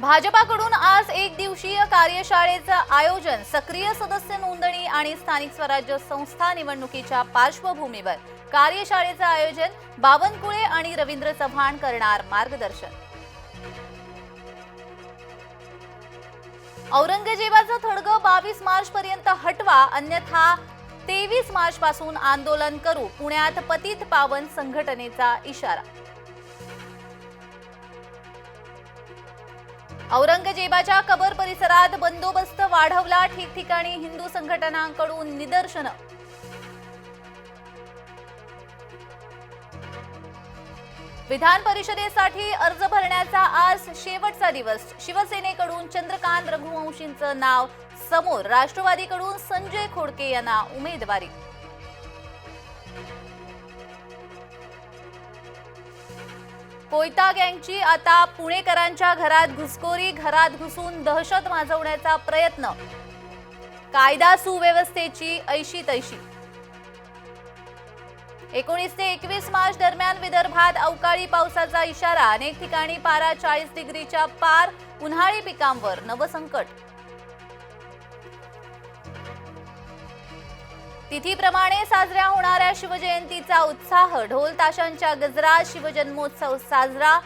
भाजपाकडून आज एक दिवसीय कार्यशाळेचं आयोजन सक्रिय सदस्य नोंदणी आणि स्थानिक स्वराज्य संस्था निवडणुकीच्या पार्श्वभूमीवर. कार्यशाळेचं आयोजन बावनकुळे आणि रवींद्र चव्हाण करणार मार्गदर्शन. औरंगजेबाचं थडगं बावीस मार्च पर्यंत हटवा अन्यथा तेवीस मार्च पासून आंदोलन करू पुण्यात पतित पावन संघटनेचा इशारा. औरंगजेबाच्या कबर परिसरात बंदोबस्त वाढवला. ठिकठिकाणी हिंदू संघटनांकडून निदर्शनं. विधान परिषदेसाठी अर्ज भरण्याचा आज शेवटचा दिवस. शिवसेनेकडून चंद्रकांत रघुवंशींचं नाव समोर. राष्ट्रवादीकडून संजय खोडके यांना उमेदवारी. कोयता गँगची आता पुणेकरांच्या घरात घुसखोरी घरात घुसून दहशत माजवण्याचा प्रयत्न. कायदा सुव्यवस्थेची ऐशी तैशी एकोणीस ते एकवीस मार्च दरम्यान विदर्भात अवकाळी पावसाचा इशारा अनेक ठिकाणी पारा चाळीस डिग्रीच्या पार उन्हाळी पिकांवर नवसंकट. तिथीप्रमाणे साजऱ्या होणाऱ्या शिवजयंतीचा उत्साह ढोल ताशांच्या गजरात शिवजन्मोत्सव साजरा.